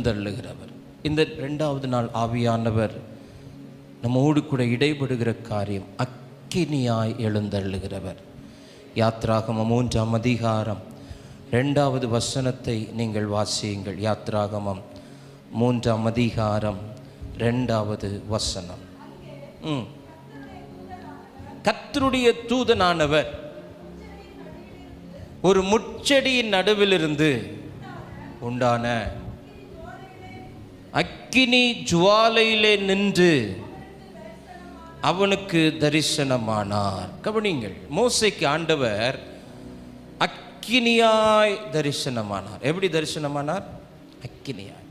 தள்ளுகிறவர் இந்த ரெண்டாவது நாள் ஆவியானவர் நம்மோடு கூட இடைபடுகிற காரியம் அக்கினியாய் எழுந்தள்ளுகிறவர் யாத்ராகம மூன்றாம் அதிகாரம் ரெண்டாவது வசனத்தை நீங்கள் வாசியுங்கள். யாத்ராகமம் மூன்றாம் அதிகாரம் ரெண்டாவது வசனம். ம். தூதனானவர் ஒரு முச்செடியின் நடுவிலிருந்து உண்டான அக்கினி ஜுவாலையிலே நின்று அவனுக்கு தரிசனமானார். கவனிங்கள் மோசைக்கு ஆண்டவர் அக்கினியாய் தரிசனமானார். எப்படி தரிசனமானார்? அக்கினியாய்.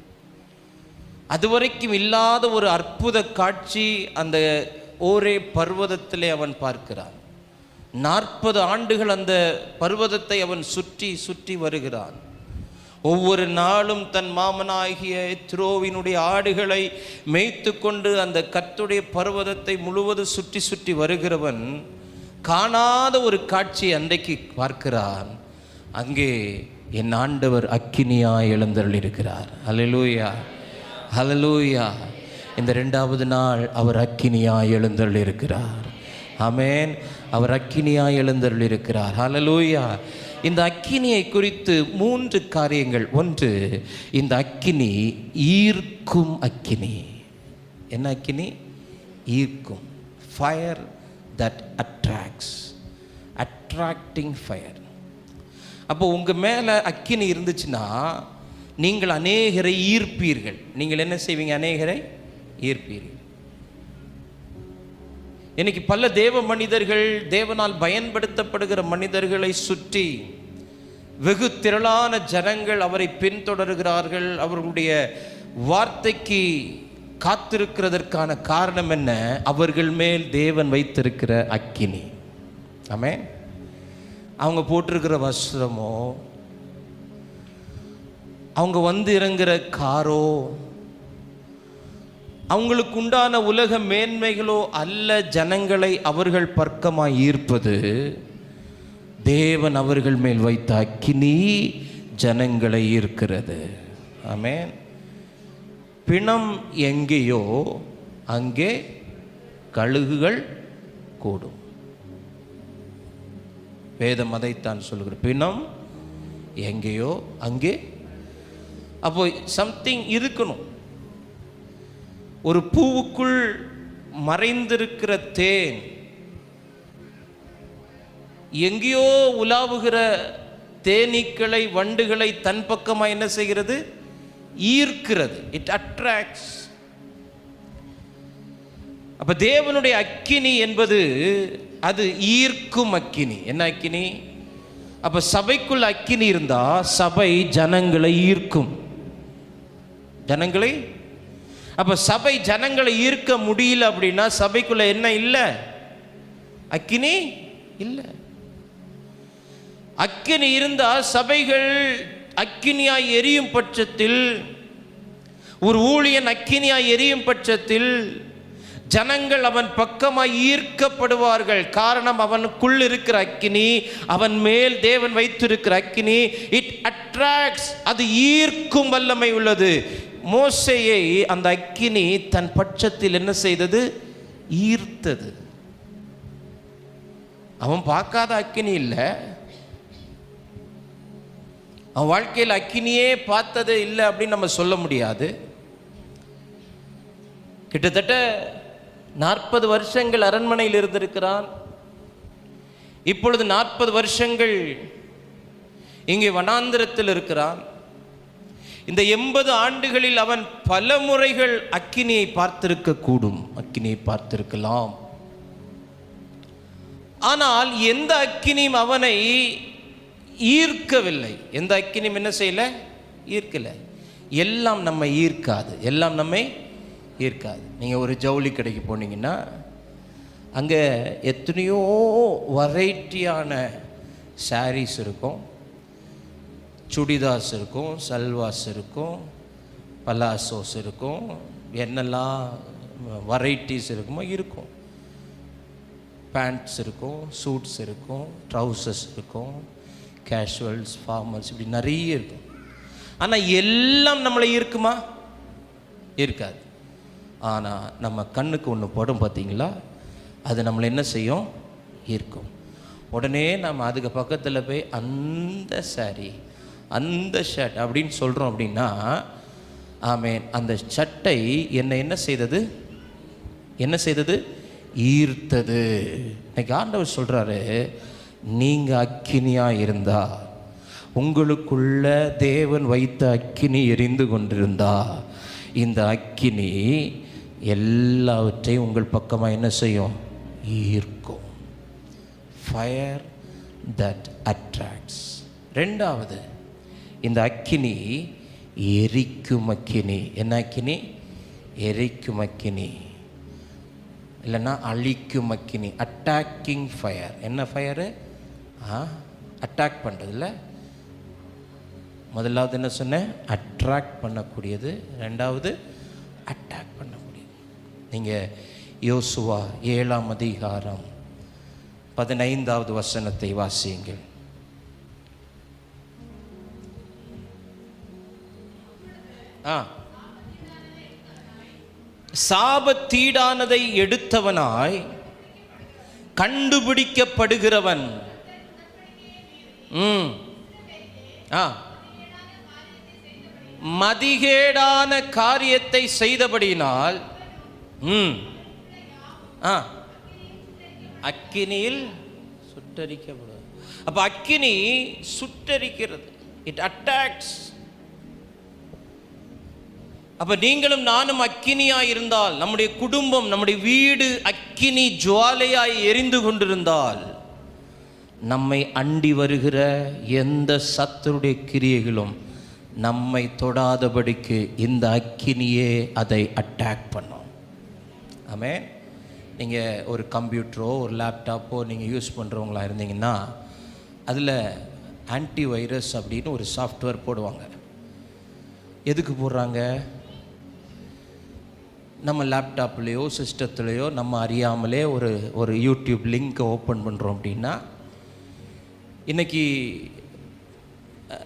அதுவரைக்கும் இல்லாத ஒரு அற்புத காட்சி அந்த ஓரே பர்வதத்திலே அவன் பார்க்கிறான். நாற்பது ஆண்டுகள் அந்த பர்வதத்தை அவன் சுற்றி சுற்றி வருகிறான். ஒவ்வொரு நாளும் தன் மாமனாகிய எத்ரோவினுடைய ஆடுகளை மேய்த்து கொண்டு அந்த கத்துடைய பர்வதத்தை முழுவதும் சுற்றி சுற்றி வருகிறவன் காணாத ஒரு காட்சி அன்றைக்கு பார்க்கிறான். அங்கே என் ஆண்டவர் அக்கினியாய் எழுந்தருளிருக்கிறார் அலலூயா அலலூயா இந்த ரெண்டாவது நாள் அவர் அக்கினியாய் எழுந்தருளிருக்கிறார் அமேன் அவர் அக்கினியாய் எழுந்தருளிருக்கிறார் அலலூயா இந்த அக்கினியை குறித்து மூன்று காரியங்கள். ஒன்று இந்த அக்கினி ஈர்க்கும் அக்கினி. என்ன அக்கினி? ஈர்க்கும். Fire that attracts attracting fire அப்போ உங்கள் மேலே அக்கினி இருந்துச்சுன்னா நீங்கள் அநேகரை ஈர்ப்பீர்கள். நீங்கள் என்ன செய்வீங்க? அநேகரை ஈர்ப்பீர்கள். இன்னைக்கு பல தேவ மனிதர்கள் தேவனால் பயன்படுத்தப்படுகிற மனிதர்களை சுற்றி வெகு திரளான ஜனங்கள் அவரை பின்தொடர்கிறார்கள். அவர்களுடைய வார்த்தைக்கு காத்திருக்கிறதற்கான காரணம் என்ன? அவர்கள் மேல் தேவன் வைத்திருக்கிற அக்கினி. ஆமே அவங்க போட்டிருக்கிற வஸ்திரமோ அவங்க வந்து இறங்குற காரோ அவங்களுக்கு உண்டான உலக மேன்மைகளோ அல்ல ஜனங்களை அவர்கள் பர்க்கமாய் ஈர்ப்பது தேவன் அவர்கள் மேல் வைத்த அக்கினி ஜனங்களை ஈர்க்கிறது. ஆமேன். பிணம் எங்கேயோ அங்கே கழுகுகள் கூடும். வேதம் அதைத்தான் சொல்கிற பிணம் எங்கேயோ அங்கே. அப்போ சம்திங் இருக்கணும். ஒரு பூவுக்குள் மறைந்திருக்கிற தேன் எங்கேயோ உலாவுகிற தேனீக்களை வண்டுகளை தன் பக்கமாக என்ன செய்கிறது? ஈர்க்கிறது. இட் அட்ராக்ட்ஸ் அப்போ தேவனுடைய அக்கினி என்பது அது ஈர்க்கும் அக்கினி. என்ன அக்கினி? அப்போ சபைக்குள் அக்கினி இருந்தால் சபை ஜனங்களை ஈர்க்கும். ஜனங்களை அப்போ சபை ஜனங்களை ஈர்க்க முடியல அப்படின்னா சபைக்குள்ள என்ன இல்லை? அக்கினி இல்லை. அக்கினி இருந்தால் சபைகள் அக்கினியாய் எரியும் பட்சத்தில் ஒரு ஊழியன் அக்கினியாய் எரியும் பட்சத்தில் ஜனங்கள் அவன் பக்கமாய் ஈர்க்கப்படுவார்கள். காரணம் அவனுக்குள் இருக்கிற அக்கினி அவன் மேல் தேவன் வைத்திருக்கிற அக்கினி. இட் அட்ராக்ட்ஸ் அது ஈர்க்கும் வல்லமை உள்ளது. மோசையை அந்த அக்கினி தன் பட்சத்தில் என்ன செய்தது? ஈர்த்தது. அவன் பார்க்காத அக்கினி இல்லை. அவன் வாழ்க்கையில் அக்கினியே பார்த்தது இல்லை அப்படின்னு நம்ம சொல்ல முடியாது. கிட்டத்தட்ட நாற்பது வருஷங்கள் அரண்மனையில் இருந்திருக்கிறான். இப்பொழுது நாற்பது வருஷங்கள் இங்கே வனாந்திரத்தில் இருக்கிறான். இந்த எண்பது ஆண்டுகளில் அவன் பல முறைகள் அக்கினியை பார்த்திருக்க கூடும் அக்கினியை பார்த்திருக்கலாம். ஆனால் எந்த அக்கினியும் அவனை ஈர்க்கவில்லை. எந்த அக்கினியும் என்ன செய்யல? ஈர்க்கல. எல்லாம் நம்ம ஈர்க்காது. எல்லாம் நம்மை ஈர்க்காது. நீங்கள் ஒரு ஜவுளி கடைக்கு போனீங்கன்னா அங்கே எத்தனையோ வெரைட்டியான சாரீஸ் இருக்கும். சுடிதாஸ் இருக்கும் சல்வாஸ் இருக்கும் பலாசோஸ் இருக்கும் என்னெல்லாம் வெரைட்டிஸ் இருக்குமோ இருக்கும். பேண்ட்ஸ் இருக்கும் சூட்ஸ் இருக்கும் ட்ரௌசர்ஸ் இருக்கும் கேஷுவல்ஸ் ஃபார்மல்ஸ் இப்படி நிறைய இருக்கும். ஆனால் எல்லாம் நம்மளை இருக்குமா இருக்காது. ஆனால் நம்ம கண்ணுக்கு ஒன்று படும் பார்த்தீங்களா அது நம்மளை என்ன செய்யும்? இருக்கும் உடனே நம்ம அதுக்கு பக்கத்தில் போய் அந்த saree அந்த ஷர்ட் அப்படின்னு சொல்கிறோம் அப்படின்னா ஆமேன். அந்த சட்டை என்னை என்ன செய்தது? என்ன செய்தது? ஈர்த்தது. இன்னைக்கு ஆண்டவர் சொல்கிறாரு நீங்கள் அக்கினியாக இருந்தா உங்களுக்குள்ள தேவன் வைத்த அக்கினி எரிந்து கொண்டிருந்தா இந்த அக்கினி எல்லாவற்றையும் உங்கள் பக்கமாக என்ன செய்யும்? ஈர்க்கும். ஃபயர் தட் அட்ராக்ட்ஸ் ரெண்டாவது இந்த அக்கினி எரிக்கும் அக்கினி. என்ன அக்கினி? எரிக்கும் அக்கினி. இல்லைன்னா அழிக்கும் அக்கினி. அட்டாக்கிங் ஃபயர் என்ன ஃபயரு ஆ? அட்டாக் பண்ணுறதுல முதலாவது என்ன சொன்னேன்? அட்ராக்ட் பண்ணக்கூடியது. ரெண்டாவது அட்டாக் பண்ணக்கூடியது. நீங்கள் யோசுவா ஏழாம் அதிகாரம் பதினைந்தாவது வசனத்தை வாசியுங்கள். ஆ. சாபத்தீடானதை எடுத்தவனாய் கண்டுபிடிக்கப்படுகிறவன். ம். ஆ. மதிகேடான காரியத்தை செய்தபடியினால் ம். ஆ. அக்கினியில் சுட்டரிக்கப்படும் அப்ப அக்கினி சுட்டரிக்கிறது. இட் அட்டாக்ஸ் அப்ப நீங்களும் நானும் அக்கினியாய் இருந்தால் நம்முடைய குடும்பம் நம்முடைய வீடு அக்கினி ஜுவாலையாய் எரிந்து கொண்டிருந்தால் நம்மை அண்டி வருகிற எந்த சத்தருடைய கிரியைகளும் நம்மை தொடாதபடிக்கு இந்த அக்கினியே அதை அட்டாக் பண்ணும். ஆமே நீங்கள் ஒரு கம்ப்யூட்டரோ ஒரு லேப்டாப்போ நீங்கள் யூஸ் பண்ணுறவங்களா இருந்தீங்கன்னா அதில் ஆன்டி வைரஸ் அப்படின்னு ஒரு சாஃப்ட்வேர் போடுவாங்க. எதுக்கு போடுறாங்க? நம்ம லேப்டாப்லேயோ சிஸ்டத்துலேயோ நம்ம அறியாமலே ஒரு ஒரு யூடியூப் லிங்க்கை ஓப்பன் பண்ணுறோம் அப்படின்னா இன்றைக்கி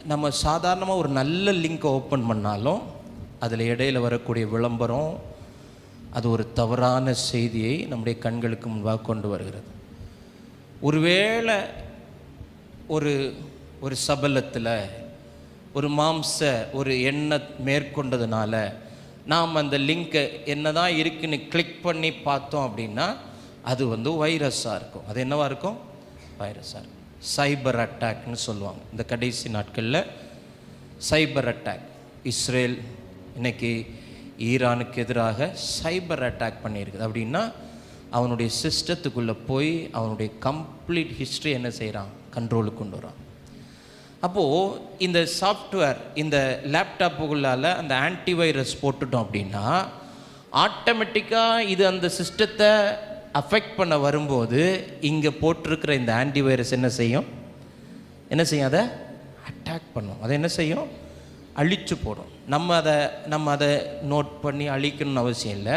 நம்ம சாதாரணமாக ஒரு நல்ல லிங்க்கை ஓப்பன் பண்ணாலும் அதில் இடையில வரக்கூடிய விளம்பரம் அது ஒரு தவறான செய்தியை நம்முடைய கண்களுக்கு முன்பாக கொண்டு வருகிறது. ஒருவேளை ஒரு ஒரு சபலத்தில் ஒரு மாம்ச ஒரு எண்ணெய் மேற்கொண்டதுனால நாம் அந்த லிங்க்கை என்னதான் இருக்குன்னு கிளிக் பண்ணி பார்த்தோம் அப்படின்னா அது வந்து வைரஸாக இருக்கும். அது என்னவாக இருக்கும்? வைரஸாக இருக்கும். சைபர் அட்டாக்னு சொல்லுவாங்க. இந்த கடைசி நாட்களில் சைபர் அட்டாக் இஸ்ரேல் இன்னைக்கு ஈரானுக்கு எதிராக சைபர் அட்டாக் பண்ணியிருக்குது. அப்படின்னா அவனுடைய சிஸ்டத்துக்குள்ளே போய் அவனுடைய கம்ப்ளீட் ஹிஸ்ட்ரி என்ன செய்கிறான் கண்ட்ரோலுக்கு கொண்டு வரான். அப்போது இந்த சாஃப்ட்வேர் இந்த லேப்டாப்புக்குள்ளால் அந்த ஆன்டிவைரஸ் போட்டுட்டோம் அப்படின்னா ஆட்டோமேட்டிக்காக இது அந்த சிஸ்டத்தை அஃபெக்ட் பண்ண வரும்போது இங்கே போட்டிருக்கிற இந்த ஆன்டிவைரஸ் என்ன செய்யும்? என்ன செய்யும் அதை? அட்டாக் பண்ணும். அதை என்ன செய்யும்? அழிச்சு போடும். நம்ம அதை நம்ம அதை நோட் பண்ணி அழிக்கணும்னு அவசியம் இல்லை.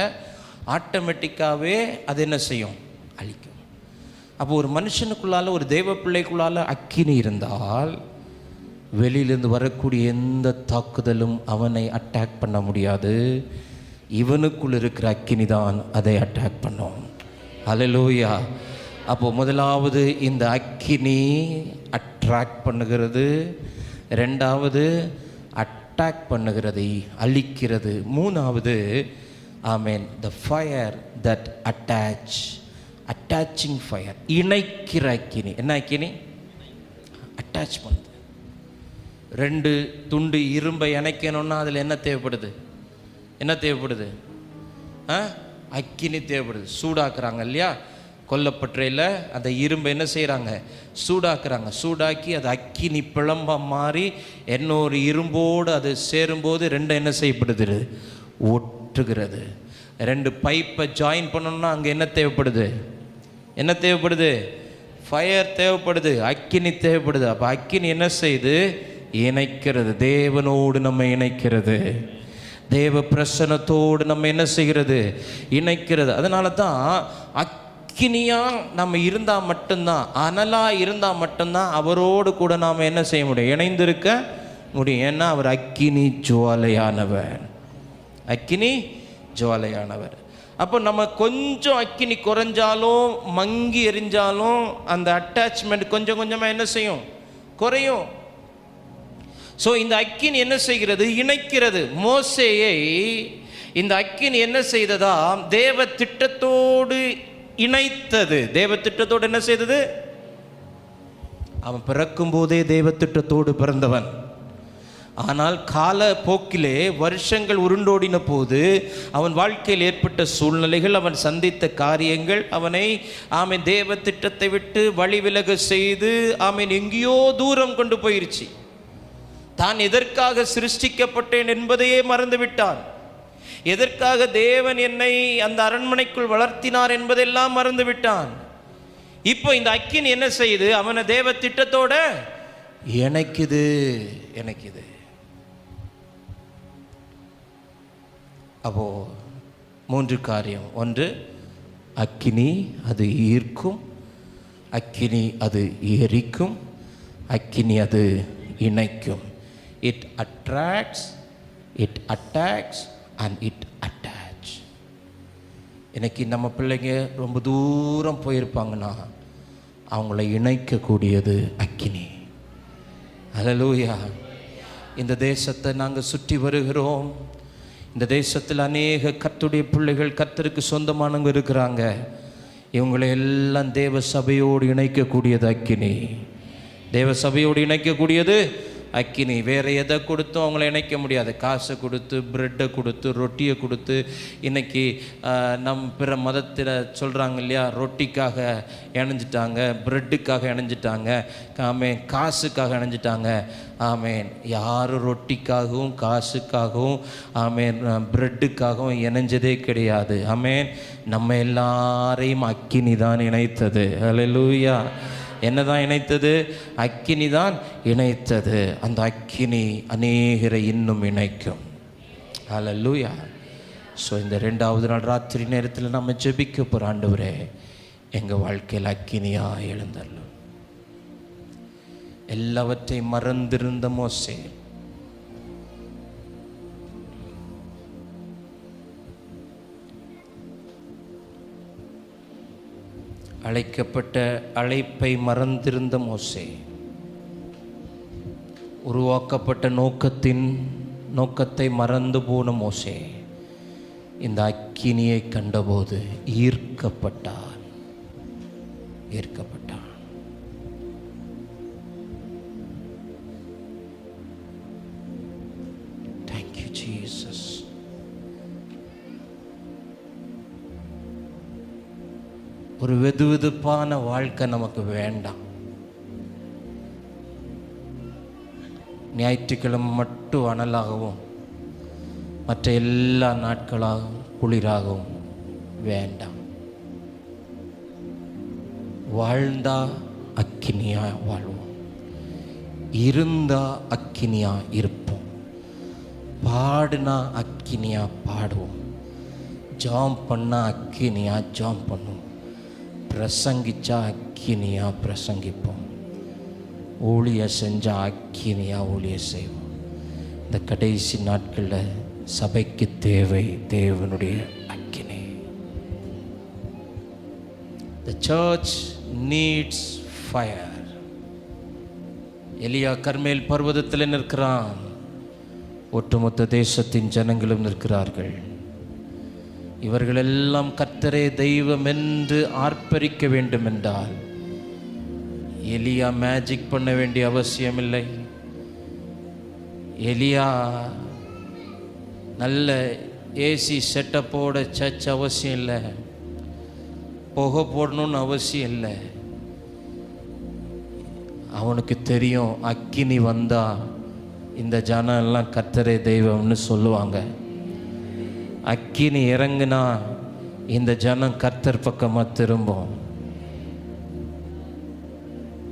ஆட்டோமேட்டிக்காகவே அது என்ன செய்யும்? அழிக்கும். அப்போ ஒரு மனுஷனுக்குள்ளால ஒரு தெய்வ பிள்ளைக்குள்ளால் அக்கினி இருந்தால் வெளியிலிருந்து வரக்கூடிய எந்த தாக்குதலும் அவனை அட்டாக் பண்ண முடியாது. இவனுக்குள் இருக்கிற அக்கினி தான் அதை அட்டாக் பண்ணும். அலலூயா அப்போ முதலாவது இந்த அக்கினி அட்ராக்ட் பண்ணுகிறது. ரெண்டாவது அட்டாக் பண்ணுகிறதை அழிக்கிறது. மூணாவது I mean the fire that attach attaching fire இணைக்கிற அக்கினி. என்ன அக்கினி? அட்டாச் பண்ணுது ரெண்டு துண்டு இரும்பை இணைக்கணும்னா அதில் என்ன தேவைப்படுது? என்ன தேவைப்படுது? ஆ? அக்கினி தேவைப்படுது. சூடாக்குறாங்க இல்லையா? கொல்லப்பற்றையில் அந்த இரும்பை என்ன செய்கிறாங்க சூடாக்குறாங்க. சூடாக்கி அது அக்கினி பிளம்பா மாறி இன்னொரு இரும்போடு அது சேரும்போது ரெண்டும் என்ன செய்யப்படுது? ஒட்டுகிறது. ரெண்டு பைப்பை ஜாயின் பண்ணணும்னா அங்கே என்ன தேவைப்படுது? என்ன தேவைப்படுது? ஃபயர் தேவைப்படுது. அக்கினி தேவைப்படுது. அப்போ அக்கினி என்ன செய்யுது? இணைக்கிறது. தேவனோடு நம்ம இணைக்கிறது. தேவ பிரசனத்தோடு நம்ம என்ன செய்கிறது? இணைக்கிறது. அதனால தான் அக்கினியாக நம்ம இருந்தால் மட்டும்தான் அனலாக இருந்தால் மட்டும்தான் அவரோடு கூட நாம் என்ன செய்ய முடியும்? இணைந்திருக்க முடியும். ஏன்னா அவர் அக்கினி ஜுவாலையானவர். அக்கினி ஜுவாலையானவர். அப்போ நம்ம கொஞ்சம் அக்கினி குறைஞ்சாலும் மங்கி எரிஞ்சாலும் அந்த அட்டாச்மெண்ட் கொஞ்சம் கொஞ்சமாக என்ன செய்யும்? குறையும். ஸோ இந்த அக்கினி என்ன செய்கிறது? இணைக்கிறது. மோசேயை இந்த அக்கினி என்ன செய்ததா? தேவ திட்டத்தோடு இணைத்தது. தேவ திட்டத்தோடு என்ன செய்தது? அவன் பிறக்கும் போதே தேவ திட்டத்தோடு பிறந்தவன். ஆனால் கால போக்கிலே வருஷங்கள் உருண்டோடின போது அவன் வாழ்க்கையில் ஏற்பட்ட சூழ்நிலைகள் அவன் சந்தித்த காரியங்கள் அவனை ஆமென் தேவ திட்டத்தை விட்டு வழி விலக செய்து ஆமென் எங்கேயோ தூரம் கொண்டு போயிருச்சு. தான் எதற்காக சிருஷ்டிக்கப்பட்டேன் என்பதையே மறந்துவிட்டான். எதற்காக தேவன் என்னை அந்த அரண்மனைக்குள் வளர்த்தினார் என்பதெல்லாம் மறந்துவிட்டான். இப்போ இந்த அக்கினி என்ன செய்யுது அவனை தேவ திட்டத்தோட இணைக்குது இணைக்குது. அப்போ மூன்று காரியம். ஒன்று அக்கினி அது ஈர்க்கும் அக்கினி அது எரிக்கும் அக்கினி அது இணைக்கும். It attracts it attacks and it attach இன்னைக்கு நம்ம பிள்ளைங்க ரொம்ப தூரம் போயிருப்பாங்கன்னா அவங்கள இணைக்கக்கூடியது அக்கினி. அலலூயா இந்த தேசத்தை நாங்கள் சுற்றி வருகிறோம். இந்த தேசத்தில் அநேக கத்துடைய பிள்ளைகள் கத்தருக்கு சொந்தமானவங்க இருக்கிறாங்க. இவங்களை எல்லாம் தேவ சபையோடு இணைக்கக்கூடியது அக்கினி. தேவ சபையோடு இணைக்கக்கூடியது அக்கினி வேறு எதை கொடுத்தும் அவங்கள இணைக்க முடியாது. காசை கொடுத்து ப்ரெட்டை கொடுத்து ரொட்டியை கொடுத்து இன்றைக்கி நம் பிற மதத்தில் சொல்கிறாங்க இல்லையா ரொட்டிக்காக இணைஞ்சிட்டாங்க ப்ரெட்டுக்காக இணைஞ்சிட்டாங்க ஆமேன் காசுக்காக இணைஞ்சிட்டாங்க. ஆமேன். யாரும் ரொட்டிக்காகவும் காசுக்காகவும் ஆமேன் ப்ரெட்டுக்காகவும் இணைஞ்சதே கிடையாது. ஆமேன். நம்ம எல்லாரையும் அக்கினி தான் இணைத்தது என்னதான் இணைத்தது? அக்கினி தான் இணைத்தது. அந்த அக்கினி அநேகரை இன்னும் இணைக்கும். ஹalleluya ஸோ இந்த ரெண்டாவது நாள் ராத்திரி நேரத்தில் நம்ம ஜெபிக்க போகிற ஆண்டவரே எங்கள் வாழ்க்கையில் அக்கினியாக எழுந்தள்ளும் எல்லாவற்றையும் மறந்திருந்த மோசே அழைக்கப்பட்ட அழைப்பை மறந்திருந்த மோசே உருவாக்கப்பட்ட நோக்கத்தின் நோக்கத்தை மறந்து போன மோசே இந்த அக்கினியை கண்டபோது ஈர்க்கப்பட்டான். ஈர்க்கப்பட்டான். ஒரு வெது வெதுப்பான வாழ்க்கை நமக்கு வேண்டாம். ஞாயிற்றுக்கிழமை மட்டும் அனலாகவும் மற்ற எல்லா நாட்களாகவும் குளிராகவும் வேண்டாம். வாழ்ந்தா அக்கினியா வாழ்வோம். இருந்தா அக்கினியா இருப்போம். பாடுனா அக்கினியா பாடுவோம். ஜாம் பண்ணா அக்கினியா ஜாம் பண்ணுவோம். பிரசங்கிச்சா அக்கினியா பிரசங்கிப்போம். ஊழிய செஞ்சா அக்கினியா ஊழிய செய்வோம். இந்த கடைசி நாட்களில் சபைக்கு தேவை தேவனுடைய அக்கினி. த சர்ச் நீட்ஸ் ஃபயர் எலியா கர்மேல் பர்வதத்தில் நிற்கிறான். ஒட்டுமொத்த தேசத்தின் ஜனங்களும் நிற்கிறார்கள். இவர்களெல்லாம் கர்த்தரே தெய்வம் என்று ஆர்ப்பரிக்க வேண்டும் என்றால் எலியா மேஜிக் பண்ண வேண்டிய அவசியமில்லை. எலியா நல்ல ஏசி செட்டப்போட சர்ச் அவசியம் இல்லை. புகை போடணும்னு அவசியம் இல்லை. அவனுக்கு தெரியும் அக்கினி வந்தா இந்த ஜனம் எல்லாம் கத்தரை தெய்வம்னு சொல்லுவாங்க. அக்கினி இறங்குனா இந்த ஜனம் கர்த்தர் பக்கமாக திரும்பும்.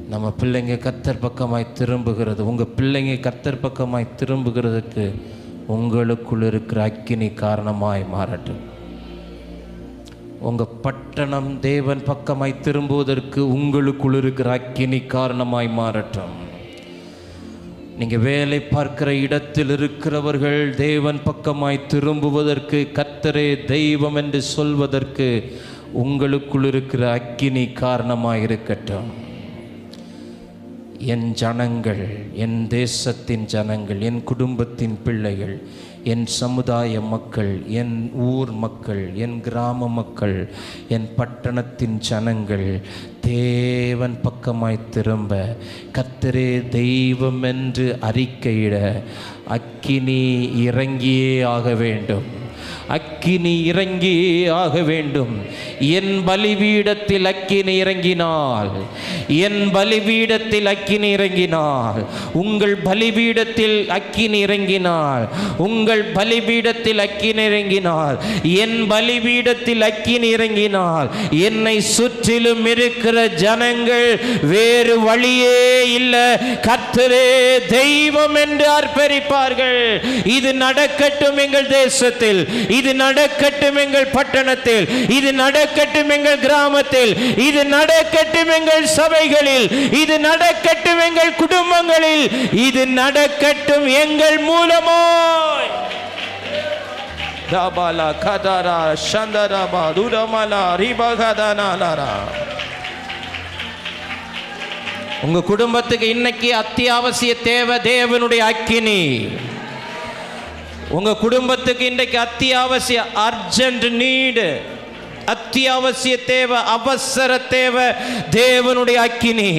நம்ம பிள்ளைங்க கர்த்தர் பக்கமாய் திரும்புகிறது. உங்கள் பிள்ளைங்க கர்த்தர் பக்கமாய் திரும்புகிறதுக்கு உங்களுக்குள் இருக்கிற அக்கினி காரணமாய் மாறட்டும். உங்கள் பட்டணம் தேவன் பக்கமாய் திரும்புவதற்கு உங்களுக்குள் இருக்கிற அக்கினி காரணமாய் மாறட்டும். நீங்கள் வேலை பார்க்கிற இடத்தில் இருக்கிறவர்கள் தேவன் பக்கமாய் திரும்புவதற்கு கத்தரே தெய்வம் என்று சொல்வதற்கு உங்களுக்குள் இருக்கிற அக்கினி காரணமாக இருக்கட்டும். என் ஜனங்கள் என் தேசத்தின் ஜனங்கள் என் குடும்பத்தின் பிள்ளைகள் என் சமுதாய மக்கள் என் ஊர் மக்கள் என் கிராம மக்கள் என் பட்டணத்தின் ஜனங்கள் தேவன் பக்கமாய் திரும்ப கத்தரே தெய்வம் என்று அறிக்கையிட அக்கினி இறங்கியே ஆக வேண்டும். அக்கினி இறங்கி ஆக வேண்டும். என் பலிபீடத்தில் அக்கினி இறங்கினால் என் பலிபீடத்தில் அக்கினி இறங்கினால் உங்கள் பலிபீடத்தில் அக்கினி இறங்கினால் உங்கள் பலிபீடத்தில் அக்கினி இறங்கினால் என் பலிபீடத்தில் அக்கினி இறங்கினால் என்னை சுற்றிலும் இருக்கிற ஜனங்கள் வேறு வழியே இல்லை. கத்தரே தெய்வம் என்று அர்ப்பரிப்பார்கள் இது நடக்கட்டும் எங்கள் தேசத்தில். இது நடக்கட்டும் எங்கள் பட்டணத்தில் இது நடக்கட்டும் எங்கள் கிராமத்தில் இது நடக்கட்டும் எங்கள் சபைகளில் இது நடக்கட்டும் எங்கள் குடும்பங்களில் இது நடக்கட்டும் எங்கள் மூலமாய். தாபாலா கதாரா சந்தராபா துரமலா ரிபகதனாலாரா. உங்க குடும்பத்துக்கு இன்னைக்கு அத்தியாவசிய தேவை தேவனுடைய அக்கினி. உங்க குடும்பத்துக்கு இன்றைக்கு அத்தியாவசிய அர்ஜென்ட் நீடு அத்தியாவசிய தேவை அவசர தேவை தேவனுடைய அக்கினி.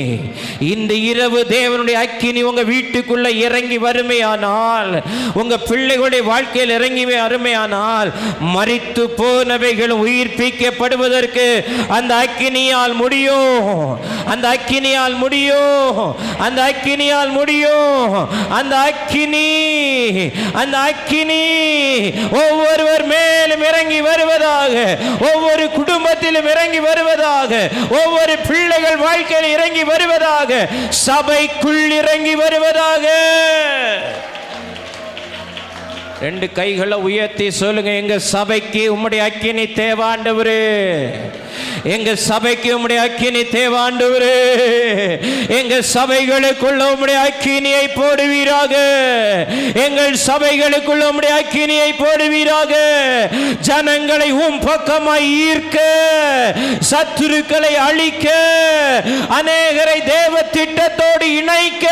இந்த இரவு தேவனுடைய அக்கினி உங்க வீட்டுக்குள்ள இறங்கி வறுமையானால் உங்க பிள்ளைகளுடைய வாழ்க்கையில் இறங்கி அருமையானால் மறித்து போனவைகள் உயிர்ப்பிக்கப்படுவதற்கு அந்த அக்கினியால் முடியும் அந்த அக்கினியால் முடியும் அந்த அக்கினியால் முடியும் அந்த அக்கினி அந்த அக்கினி ஒவ்வொருவர் மேலும் இறங்கி வருவதாக ஒவ்வொரு குடும்பத்திலும் இறங்கி வருவதாக ஒவ்வொரு பிள்ளைகள் வாழ்க்கையில் இறங்கி வருவதாக சபைக்குள் இறங்கி வருவதாக. ரெண்டு கைகளை உயர்த்தி சொல்லுங்க எங்க சபைக்கு உம்முடைய அக்கினி தேவாண்டவரு. எங்க சபைக்கு உம்முடைய அக்கினி தேவாண்டவரு. எங்க சபைகளுக்குள்ள உம்முடைய அக்கினியை போடுவீராக. எங்கள் சபைகளுக்குள்ள உம்முடைய அக்கினியை போடுவீராக. ஜனங்களை உம் பக்கமாய் ஈர்க்க சத்துருக்களை அழிக்க அநேகரை தேவ திட்டத்தோடு இணைக்க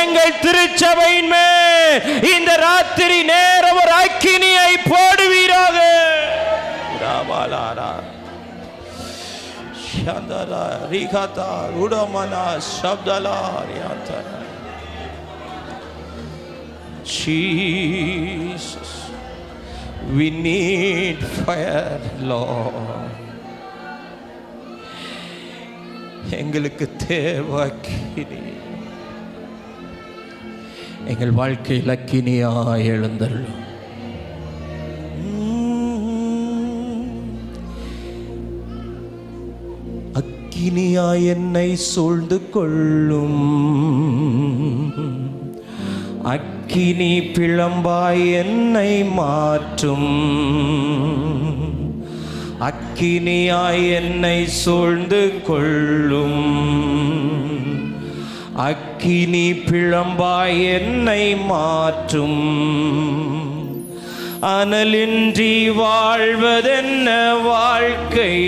எங்கள் திருச்சபையின் மேல் இந்த ராத்திரி நேரம் ஒரு அக்கினியை போடுவீராக. Jesus we need fire Lord. எங்களுக்கு தேவை அக்கினி. எங்கள் வாழ்க்கையில் அக்கினியா எழுந்தள்ளும் அக்கினியா என்னை சூழ்ந்து கொள்ளும். அக்கினி பிளம்பாய் என்னை மாற்றும். அக்கினியாய் என்னை சூழ்ந்து கொள்ளும். அக் அக்கினி பிழம்பாய் என்னை மாற்றும். அனலின்றி வாழ்வதென்ன வாழ்க்கை?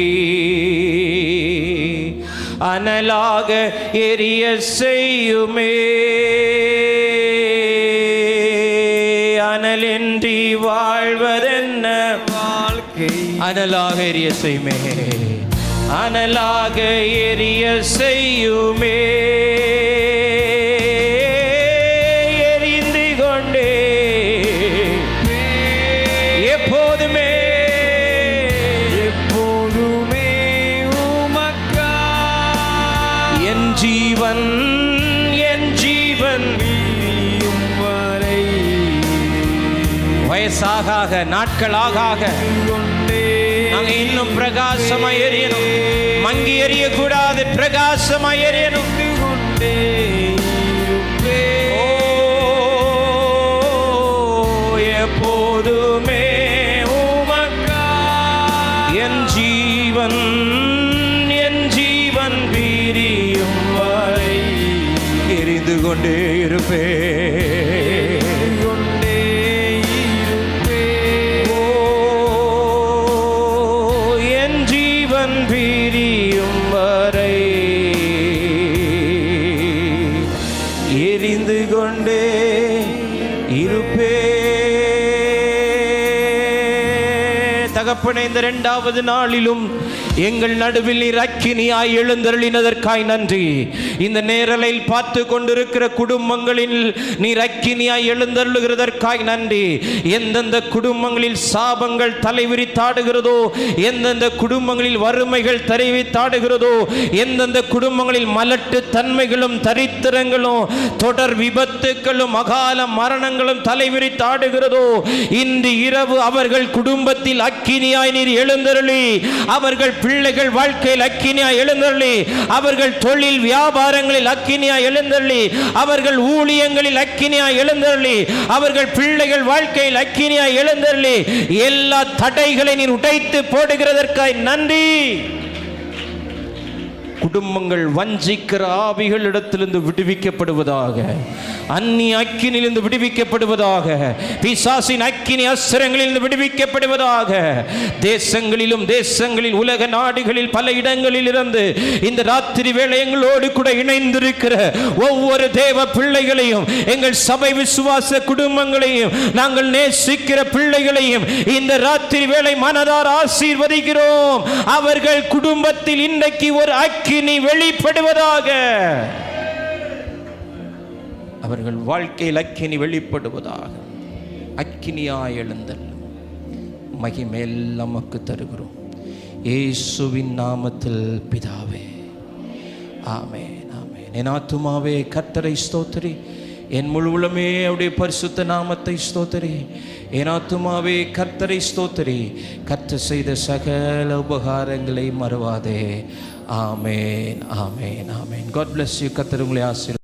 அனலாக எரிய செய்யுமே. அனலின்றி வாழ்வதென்ன வாழ்க்கை? அனலாக எரிய செய்யுமே. அனலாக எரிய செய்யுமே. என் ஜீவன் என் ஜீவன் பிரியும் வரை. வயசாக நாட்களாக நாங்க இன்னும் பிரகாசமா எரியணும். மங்கி எரியக்கூடாது பிரகாசமா எரியணும். கொண்டே கொண்டே இருப்பே. என் ஜீவன் பிரியும் வரை எரிந்து கொண்டே இருப்பே. இந்த இரண்டாவது நாளிலும் எங்கள் நடுவில் நீர் அக்கினியாய் எழுந்தருளினதற்காய் நன்றி. இந்த நேரலையில் பார்த்து கொண்டிருக்கிற குடும்பங்களில் நீர் அக்கினியாய் எழுந்தருளுகிறதற்காய் நன்றி. எந்தெந்த குடும்பங்களில் சாபங்கள் தலைவிரித்தாடுகிறதோ எந்தெந்த குடும்பங்களில் வறுமைகள் தெரிவித்தாடுகிறதோ எந்தெந்த குடும்பங்களில் மலட்டு தன்மைகளும் தரித்திரங்களும் தொடர் விபத்துக்களும் அகால மரணங்களும் தலைவிரித்தாடுகிறதோ இன்று இரவு அவர்கள் குடும்பத்தில் அக்கினியாய் நீர் எழுந்தருளி அவர்கள் பிள்ளைகள் வாழ்க்கையில் அக்கினியா எழுந்தருளி அவர்கள் தொழில் வியாபாரங்களில் அக்கினியா எழுந்தருளி அவர்கள் ஊழியங்களில் அக்கினியா எழுந்தருளி அவர்கள் பிள்ளைகள் வாழ்க்கையில் அக்கினியா எழுந்தருளி எல்லா தடைகளை நீர் உடைத்து போடுகிறதற்காய் நன்றி. குடும்பங்கள் வஞ்சிக்கிற ஆவிகளிடத்திலிருந்து விடுவிக்கப்படுவதாக அந்நிய அக்கினிலிருந்து விடுவிக்கப்படுவதாக பிசாசின் அக்கினி அஸ்திரங்களிலிருந்து விடுவிக்கப்படுவதாக தேசங்களிலும் தேசங்களில் உலக நாடுகளில் பல இடங்களில் இருந்து இந்த ராத்திரி வேளை எங்களோடு கூட இணைந்திருக்கிற ஒவ்வொரு தேவ பிள்ளைகளையும் எங்கள் சபை விசுவாச குடும்பங்களையும் நாங்கள் நேசிக்கிற பிள்ளைகளையும் இந்த ராத்திரி வேளை மனதார் ஆசீர்வதிக்கிறோம். அவர்கள் குடும்பத்தில் இன்றைக்கு ஒரு அக்கினி வெளிப்படுவதாக. அவர்கள் வாழ்க்கையில் அக்கினி வெளிப்படுவதாக. அக்கினியாய் எழுந்தல். மகிமேல் நமக்கு தருகிறோம். இயேசுவின் நாமத்தில் பிதாவே. ஆமே ஆமே என் ஆத்துமாவே கர்த்தரை ஸ்தோத்திரி. என் முழுவலுமே அவருடைய பரிசுத்த நாமத்தை ஸ்தோத்திரி. என் ஆத்துமாவே கர்த்தரை ஸ்தோத்திரி. கர்த்த செய்த சகல உபகாரங்களை மறவாதே. ஆமேன் ஆமேன் ஆமேன் காட் bless you கர்த்தர் உங்களை ஆசீர்வதிப்பார்.